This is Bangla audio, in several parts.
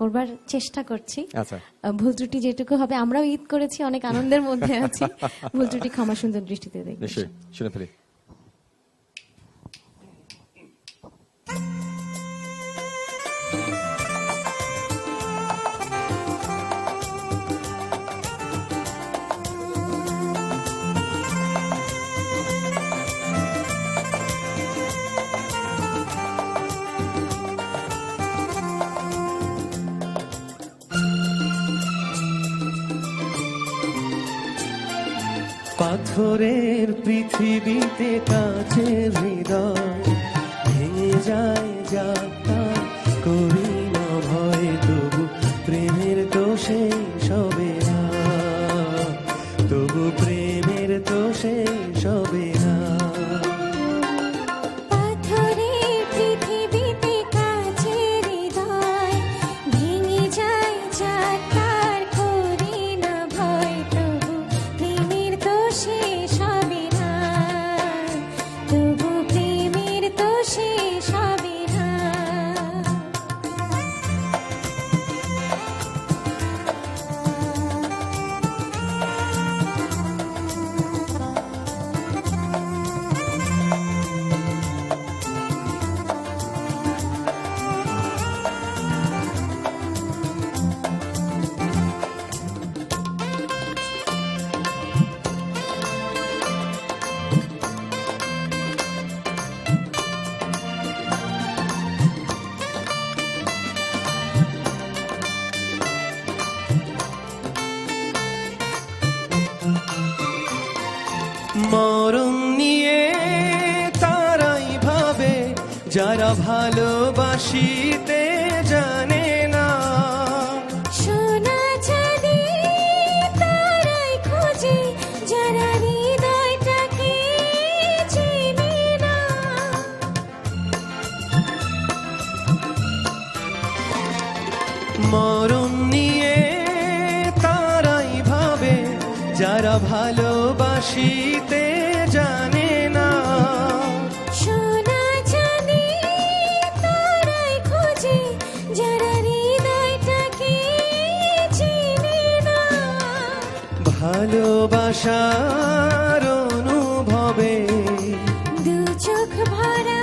করবার চেষ্টা করছি। আচ্ছা। ভুল ত্রুটি যেটুকু হবে আমরাও ঈদ করেছি অনেক আনন্দের মধ্যে আছি। ভুল ত্রুটি ক্ষমা সুন্দর দৃষ্টিতে দেখি শুনে ফেলি। পাথরের পৃথিবীতে কাছের হৃদয় ভেঙে যায় যাত্রা করি না ভয়, তবু প্রেমের সবে না। তবু প্রেমের দোষে সবে না। মরণ নিয়ে তারাই ভাবে যারা ভালোবাসিতে জানে না। মরণ নিয়ে তারাই ভাবে যারা ভালোবাসিতে জানে না। সোনা চাঁদি তারাই খোঁজে যারা হৃদয়টাকে চেনে না। ভালোবাসার অনুভবে দু চোখ ভরা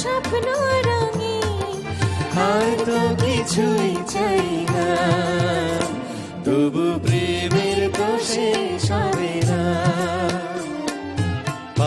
স্বপ্ন রঙে হয়তো কিছুই চাই না। তবু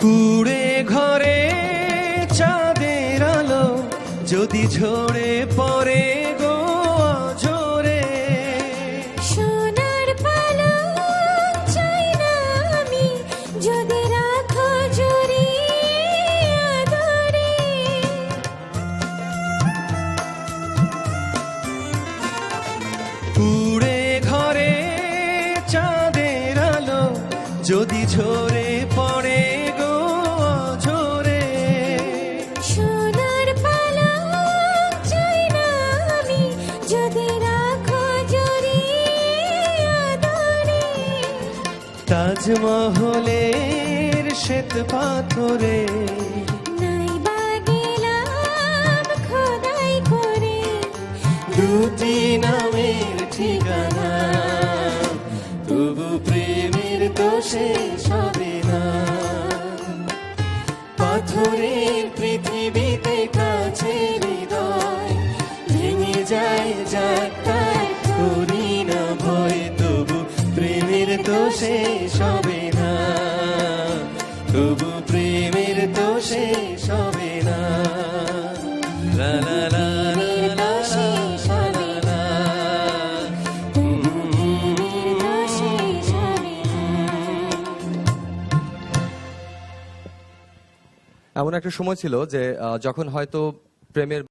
কুড়ে ঘরে চাঁদের আলো যদি ঝরে পড়ে গো ঝরে সোনার পালক চাই না আমি যদি রাখো কুড়ে ঘরে চাঁদের আলো যদি ঝরে তাজমহলের শ্বেত পাথরে। দুটি নামের ঠিকানা তবু প্রেমের দোষে সবে না। পাথরের তবু প্রেমের তো শেষ হবে না। এমন একটা সময় ছিল যে যখন হয়তো প্রেমের